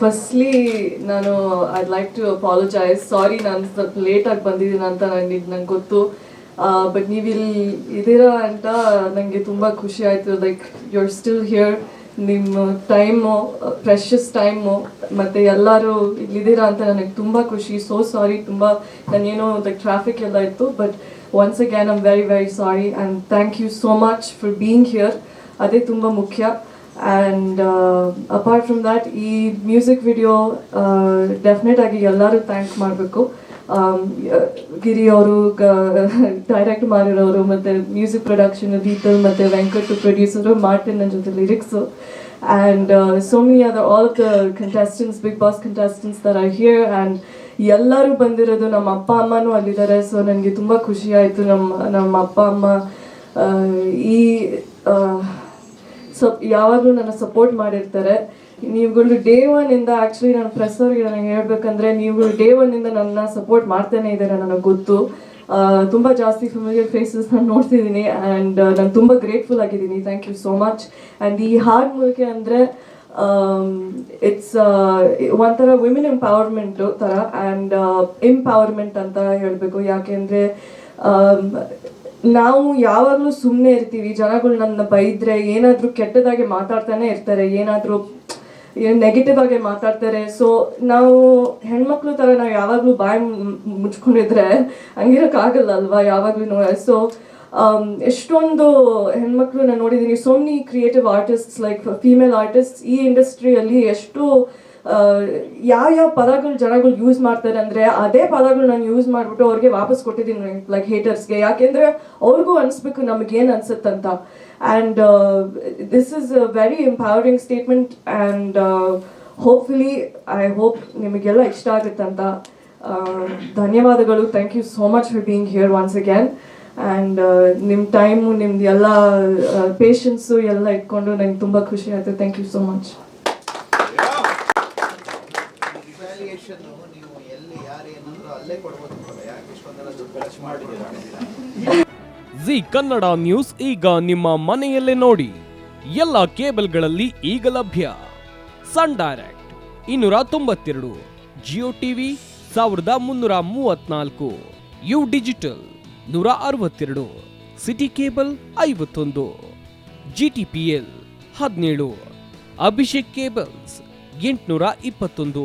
Firstly ನಾನು I like to apologise sorry ನಾನು ಸ್ವಲ್ಪ ಲೇಟಾಗಿ ಬಂದಿದ್ದೀನಿ ಅಂತ ನನಗೆ ನಂಗೆ ಗೊತ್ತು. ಬಟ್ ನೀವು ಇಲ್ಲಿ ಇದ್ದೀರಾ ಅಂತ ನನಗೆ ತುಂಬ ಖುಷಿ ಆಯಿತು. Like you are still here ನಿಮ್ಮ ಟೈಮು ಪ್ರೆಷಸ್ ಟೈಮು ಮತ್ತು ಎಲ್ಲರೂ ಇಲ್ಲಿದ್ದೀರಾ ಅಂತ ನನಗೆ ತುಂಬ ಖುಷಿ. ಸೋ ಸಾರಿ ತುಂಬ ನಾನೇನೋ ಲೈಕ್ ಟ್ರಾಫಿಕ್ ಎಲ್ಲ ಇತ್ತು. But once again I'm very very sorry and thank you so much for being here ಅದೇ ತುಂಬ ಮುಖ್ಯ. ಆ್ಯಂಡ್ ಅಪಾರ್ಟ್ ಫ್ರಮ್ ದ್ಯಾಟ್ ಈ ಮ್ಯೂಸಿಕ್ ವಿಡಿಯೋ ಡೆಫಿನೆಟ್ ಆಗಿ ಎಲ್ಲರೂ ಥ್ಯಾಂಕ್ ಮಾಡಬೇಕು. ಗಿರಿ ಅವರು ಡೈರೆಕ್ಟ್ ಮಾಡಿರೋರು ಮತ್ತು ಮ್ಯೂಸಿಕ್ ಪ್ರೊಡಕ್ಷನ್ ಬೀತಲ್ ಮತ್ತು ವೆಂಕಟ್ ಪ್ರೊಡ್ಯೂಸರು ಮಾರ್ಟಿನ್ ನನ್ನ ಜೊತೆ lyrics and so many other all the contestants Bigg Boss contestants there are here and ಎಲ್ಲರೂ ಬಂದಿರೋದು ನಮ್ಮ ಅಪ್ಪ ಅಮ್ಮನೂ ಅಲ್ಲಿದ್ದಾರೆ. ಸೊ ನನಗೆ ತುಂಬ ಖುಷಿ ಆಯಿತು. ನಮ್ಮ ನಮ್ಮ ಅಪ್ಪ ಅಮ್ಮ ಆ, ಈ ಸೊ ಯಾವಾಗಲೂ ನನ್ನ ಸಪೋರ್ಟ್ ಮಾಡಿರ್ತಾರೆ. ನೀವುಗಳು ಡೇ ಒನ್ ಇಂದ ಆ್ಯಕ್ಚುಲಿ ನನ್ನ ಪ್ರೆಸ್ ಅವ್ರಿಗೆ ನನಗೆ ಹೇಳ್ಬೇಕಂದ್ರೆ ನೀವುಗಳು ಡೇ ಒನ್ ಇಂದ ನನ್ನ ಸಪೋರ್ಟ್ ಮಾಡ್ತಾನೆ ಇದ್ದಾರೆ ನನಗೆ ಗೊತ್ತು. ತುಂಬ ಜಾಸ್ತಿ ಫಿಮಿಲಿಯರ್ ಫೇಸಸ್ ನಾನು ನೋಡ್ತಿದ್ದೀನಿ ಆ್ಯಂಡ್ ನಾನು ತುಂಬ ಗ್ರೇಟ್ಫುಲ್ ಆಗಿದ್ದೀನಿ. Thank you so much and ಈ ಹಾಡ್ ಮೂಲಕ ಅಂದರೆ ಇಟ್ಸ್ ಒಂಥರ ವಿಮೆನ್ ಎಂಪವರ್ಮೆಂಟು ಥರ ಆ್ಯಂಡ್ ಎಂಪವರ್ಮೆಂಟ್ ಅಂತ ಹೇಳಬೇಕು. ಯಾಕೆಂದರೆ ನಾವು ಯಾವಾಗಲೂ ಸುಮ್ಮನೆ ಇರ್ತೀವಿ, ಜನಗಳು ನನ್ನ ಬೈದ್ರೆ ಏನಾದರೂ ಕೆಟ್ಟದಾಗೆ ಮಾತಾಡ್ತಾನೆ ಇರ್ತಾರೆ, ಏನಾದರೂ ನೆಗೆಟಿವ್ ಆಗಿ ಮಾತಾಡ್ತಾರೆ. ಸೊ ನಾವು ಹೆಣ್ಮಕ್ಳು ಥರ ನಾವು ಯಾವಾಗಲೂ ಬಾಯಿ ಮುಚ್ಕೊಂಡಿದ್ರೆ ಹಂಗಿರೋಕ್ಕಾಗಲ್ಲ ಅಲ್ವಾ ಯಾವಾಗಲೂ ಸೊ ಎಷ್ಟೊಂದು ಹೆಣ್ಮಕ್ಳು ನಾನು ನೋಡಿದ್ದೀನಿ so many creative artists like female artist ಈ ಇಂಡಸ್ಟ್ರಿಯಲ್ಲಿ ಎಷ್ಟು ಯಾವ ಯಾವ ಪದಗಳು ಜನಗಳು ಯೂಸ್ ಮಾಡ್ತಾರೆ ಅಂದರೆ ಅದೇ ಪದಗಳು ನಾನು ಯೂಸ್ ಮಾಡಿಬಿಟ್ಟು ಅವ್ರಿಗೆ ವಾಪಸ್ ಕೊಟ್ಟಿದ್ದೀನಿ ಲೈಕ್ ಹೇಟರ್ಸ್ಗೆ ಯಾಕೆಂದರೆ ಅವ್ರಿಗೂ ಅನಿಸ್ಬೇಕು ನಮಗೇನು ಅನ್ಸುತ್ತಂತ and this is a very empowering statement and hopefully I hope ನಿಮಗೆಲ್ಲ ಇಷ್ಟ ಆಗುತ್ತಂತ ಧನ್ಯವಾದಗಳು. Thank you so much for being here once again and ನಿಮ್ಮ ಟೈಮು ನಿಮ್ದು ಎಲ್ಲ ಪೇಷನ್ಸು ಎಲ್ಲ ಇಟ್ಕೊಂಡು ನಂಗೆ ತುಂಬ ಖುಷಿ ಆಯಿತು. Thank you so much evaluation ನೀವು ಎಲ್ಲಿ, ಯಾರು ಅಲ್ಲೇ ಕೊಡ್ಬೋದು ಯಾಕೆ ಇಷ್ಟೊಂದೆಲ್ಲ ದುಡ್ಡು ಖರ್ಚು ಮಾಡಿದ್ದೀರಾ? ಜಿ ಕನ್ನಡ ನ್ಯೂಸ್ ಈಗ ನಿಮ್ಮ ಮನೆಯಲ್ಲೇ ನೋಡಿ. ಎಲ್ಲ ಕೇಬಲ್ಗಳಲ್ಲಿ ಈಗ ಲಭ್ಯ. ಸನ್ ಡೈರೆಕ್ಟ್ ಇನ್ನೂರ ತೊಂಬತ್ತೆರಡು, ಜಿಯೋ ಟಿವಿ ಸಾವಿರದ ಮುನ್ನೂರ ಮೂವತ್ನಾಲ್ಕು, ಯು ಡಿಜಿಟಲ್ ನೂರ ಅರವತ್ತೆರಡು, ಸಿಟಿ ಕೇಬಲ್ ಐವತ್ತೊಂದು ಜಿ ಟಿ ಪಿ ಎಲ್ ಹದಿನೇಳು, ಅಭಿಷೇಕ್ ಕೇಬಲ್ಸ್ ಎಂಟುನೂರ ಇಪ್ಪತ್ತೊಂದು.